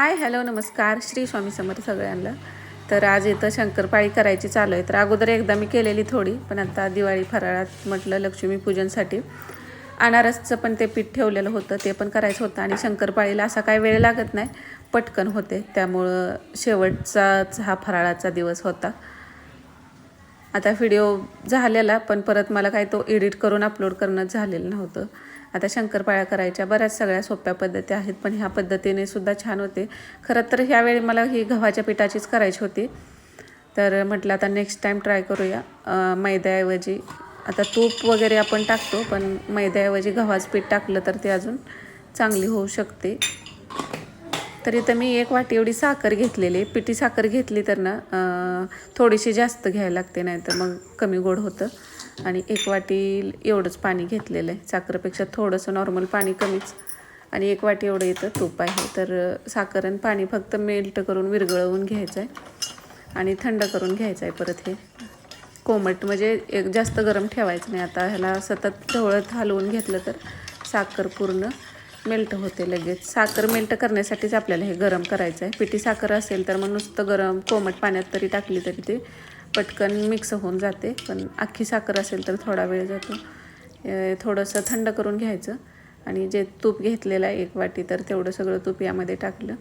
Hi hello नमस्कार. श्री स्वामी समर्थ सगळ्यांना. तर आज इथं शंकरपाळी करायची चालू आहे. तर अगोदर एकदा मी केलेली थोडी पण आता दिवाळी फराळात म्हटलं लक्ष्मीपूजनसाठी अनारसचं पण ते पीठ ठेवलेलं होतं ते पण करायचं होतं. आणि शंकरपाळीला असा काही वेळ लागत नाही पटकन होते. त्यामुळं शेवटचाच हा फराळाचा दिवस होता. आता व्हिडिओ झालेला पण परत मला काय तो एडिट करून अपलोड करणं झालेलं नव्हतं. आता शंकरपाळ्या करायच्या बऱ्याच सगळ्या सोप्या पद्धती आहेत पण ह्या पद्धतीने सुद्धा छान होते. खरं तर ह्यावेळी मला ही गव्हाच्या पिठाचीच करायची होती. तर म्हटलं आता नेक्स्ट टाईम ट्राय करूया. मैद्याऐवजी आता तूप वगैरे आपण टाकतो पण मैद्याऐवजी गव्हाचं पीठ टाकलं तर ते अजून चांगली होऊ शकते. तर इथं मी एक वाटी एवढी साखर घेतलेली. पिठी साखर घेतली तर ना थोडीशी जास्त घ्यायला लागते नाही तर मग कमी गोड होतं. आणि एक वाटी एवढंच पाणी घेतलेलं आहे. साखरेपेक्षा थोडंसं नॉर्मल पाणी कमीच. आणि एक वाटी एवढं इथं तूप आहे. तर साखर आणि पाणी फक्त मेल्ट करून विरघळवून घ्यायचं आहे आणि थंड करून घ्यायचं आहे परत हे. कोमट म्हणजे एक जास्त गरम ठेवायचं नाही. आता ह्याला सतत ढवळत हलवून घेतलं तर साखर पूर्ण मेल्ट होते लगेच. साखर मेल्ट करण्यासाठीच आपल्याला हे गरम करायचं आहे. पिठी साखर असेल तर मग नुसतं गरम कोमट पाण्यात तरी टाकली तरी ते पटकन मिक्स होऊन जाते. पण अख्खी साखर असेल तर थोडा वेळ जातो. थोडंसं थंड करून घ्यायचं. आणि जे तूप घेतलेलं आहे एक वाटी तर तेवढं सगळं तूप यामध्ये टाकलं.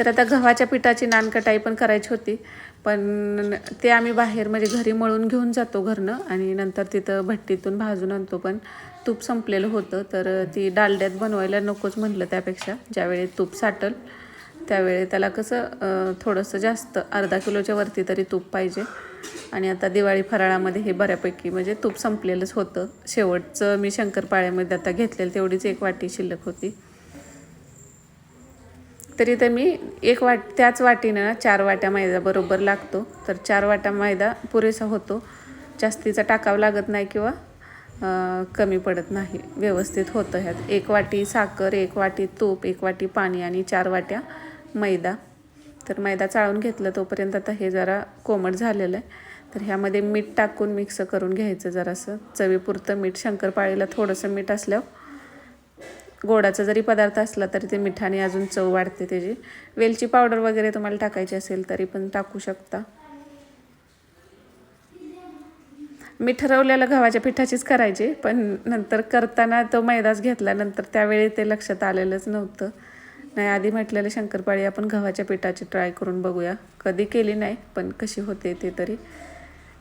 तर आता गव्हाच्या पिठाची नानकटाई पण करायची होती. पण ते आम्ही बाहेर म्हणजे घरी मळून घेऊन जातो घरनं आणि नंतर तिथं भट्टीतून भाजून आणतो. पण तूप संपलेलं होतं तर ती डालड्यात बनवायला नकोच म्हटलं त्यापेक्षा. ज्यावेळी तूप साटल त्यावेळी त्याला कसं थोडंसं जास्त अर्धा किलोच्या वरती तरी तूप पाहिजे. आणि आता दिवाळी फराळामध्ये हे बऱ्यापैकी म्हणजे तूप संपलेलंच होतं. शेवटचं मी शंकरपाळ्यामध्ये आता घेतलेलं तेवढीच एक वाटी शिल्लक होती. तरी तर मी एक वाट त्याच वाटीनं ना चार वाट्या मैदा बरोबर लागतो. तर चार वाट्या मैदा पुरेसा होतो. जास्तीचा टाकावं लागत नाही किंवा कमी पडत नाही. व्यवस्थित होतं ह्यात. एक वाटी साखर एक वाटी तूप एक वाटी पाणी आणि चार वाट्या मैदा. तर मैदा चाळून घेतलं तोपर्यंत आता हे जरा कोमट झालेलं आहे. तर ह्यामध्ये मीठ टाकून मिक्स करून घ्यायचं जरासं. चवीपुरतं मीठ. शंकरपाळीला थोडंसं मीठ असल्यावर गोडाचा जरी पदार्थ असला तरी ते मिठाने अजून चव वाढते त्याची. वेलची पावडर वगैरे तुम्हाला टाकायची असेल तरी पण टाकू शकता. मी ठरवलेलं गव्हाच्या पिठाचीच करायची पण नंतर करताना तो मैदाच घेतला नंतर त्यावेळी ते लक्षात आलेलंच नव्हतं. नाही आधी म्हटलेलं शंकरपाळी आपण गव्हाच्या पिठाची ट्राय करून बघूया. कधी केली नाही पण कशी होते ते तरी.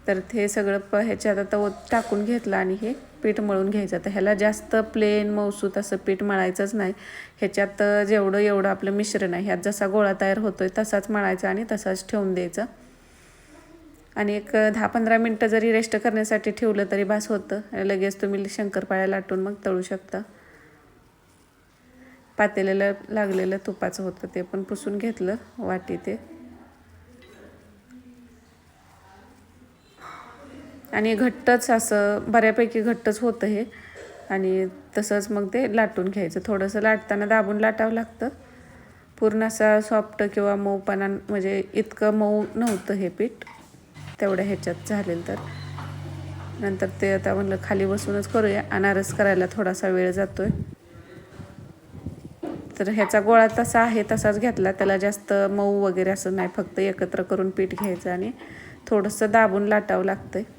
तर ते सगळं प ह्याच्यात आता ओत टाकून घेतलं आणि हे पीठ मळून घ्यायचं. तर ह्याला जास्त प्लेन मौसूत असं पीठ मळायचंच नाही. ह्याच्यात जेवढं एवढं आपलं मिश्रण आहे ह्यात जसा गोळा तयार होतो आहे तसाच मळायचा आणि तसाच ठेवून द्यायचा. आणि एक दहा पंधरा मिनटं जरी रेस्ट करण्यासाठी ठेवलं तरी बास होतं. लगेच तुम्ही शंकरपाळ्या लाटून मग तळू शकता. पातेलेलं लागलेलं तुपाचं होतं ते पण पुसून घेतलं वाटी ते. आणि घट्टच असं बऱ्यापैकी घट्टच होतं हे. आणि तसंच मग ते लाटून घ्यायचं. थोडंसं लाटताना दाबून लाटावं लागतं. पूर्ण असा सॉफ्ट किंवा मऊपणा म्हणजे इतकं मऊ नव्हतं हे पीठ. तेवढ्या ह्याच्यात झालेलं तर. नंतर ते आता म्हणलं खाली बसूनच करूया. अनारस करायला थोडासा वेळ जातो आहे तर ह्याचा गोळा तसा आहे तसाच घेतला. त्याला जास्त मऊ वगैरे असं नाही. फक्त एकत्र करून पीठ घ्यायचं आणि थोडंसं दाबून लाटावं लागतं आहे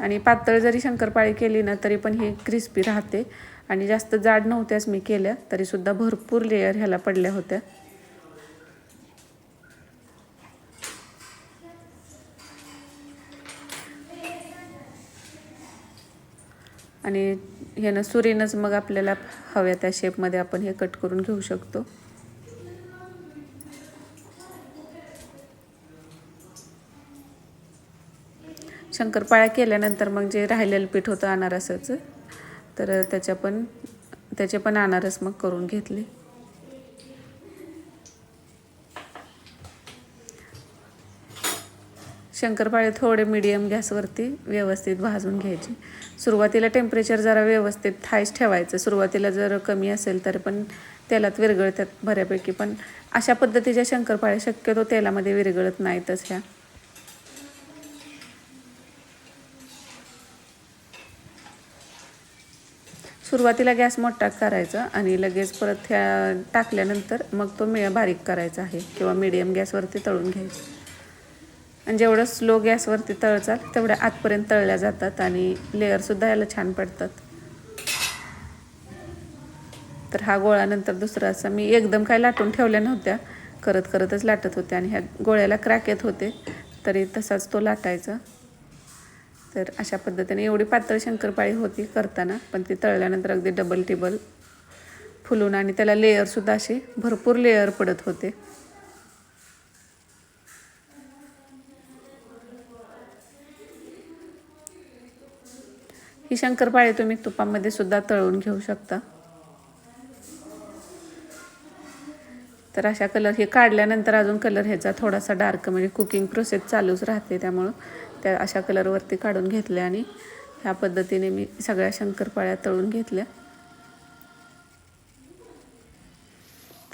आणि पातळ जरी शंकरपाळी केली ना तरी पण ही क्रिस्पी राहते. आणि जास्त जाड नव्हत्याच मी केल्या तरीसुद्धा भरपूर लेयर ह्याला पडल्या होत्या. आणि ह्यानं सुरीनंच मग आपल्याला हव्या त्या शेपमध्ये आपण हे कट करून घेऊ शकतो. शंकरपाळ्या केल्यानंतर मग जे राहिलेलं पीठ होतं अनारसाचं तर त्याच्या पण त्याचे पण अनारस मग करून घेतले. शंकरपाळे थोडे मिडियम गॅसवरती व्यवस्थित भाजून घ्यायचे. सुरुवातीला टेम्परेचर जरा व्यवस्थित थाईस ठेवायचं. सुरुवातीला जर कमी असेल तर पण तेलात विरगळतात बऱ्यापैकी. पण अशा पद्धतीच्या शंकरपाळे शक्यतो तेलामध्ये विरघळत नाहीतच ह्या. सुरुवातीला गॅस मोठा करायचा आणि लगेच परत ह्या टाकल्यानंतर मग तो मिळ बारीक करायचा आहे किंवा मिडियम गॅसवरती तळून घ्यायचं. आणि जेवढं स्लो गॅसवरती तळचाल तेवढ्या आतपर्यंत तळल्या जातात आणि लेअरसुद्धा याला छान पडतात. तर हा गोळ्यानंतर नंतर दुसरा असा मी एकदम काय लाटून ठेवल्या नव्हत्या. करत करतच लाटत होते आणि ह्या गोळ्याला क्रॅक येत होते. तरी तसाच तो लाटायचा. तर अशा पद्धतीने एवढी पातळ शंकरपाळी होती करताना पण ती तळल्यानंतर अगदी डबल टिबल फुलून आणि त्याला लेअरसुद्धा असे भरपूर लेअर पडत होते. ही शंकरपाळी तुम्ही तुपामध्ये सुद्धा तळून घेऊ शकता. तर अशा कलर हे काढल्यानंतर अजून कलर ह्याचा थोडासा डार्क म्हणजे कुकिंग प्रोसेस चालूच राहते त्यामुळं. त्या अशा कलरवरती काढून घेतल्या आणि ह्या पद्धतीने मी सगळ्या शंकरपाळ्या तळून घेतल्या.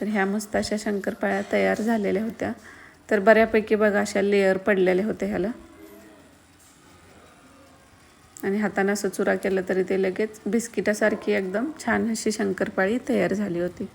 तर ह्या मस्त अशा शंकरपाळ्या तयार झालेल्या होत्या. तर बऱ्यापैकी बघा अशा लेअर पडलेल्या होत्या ह्याला. आणि हातानं असं चुरा केलं तरी ते लगेच बिस्किटासारखी एकदम छान अशी शंकरपाळी तयार झाली होती.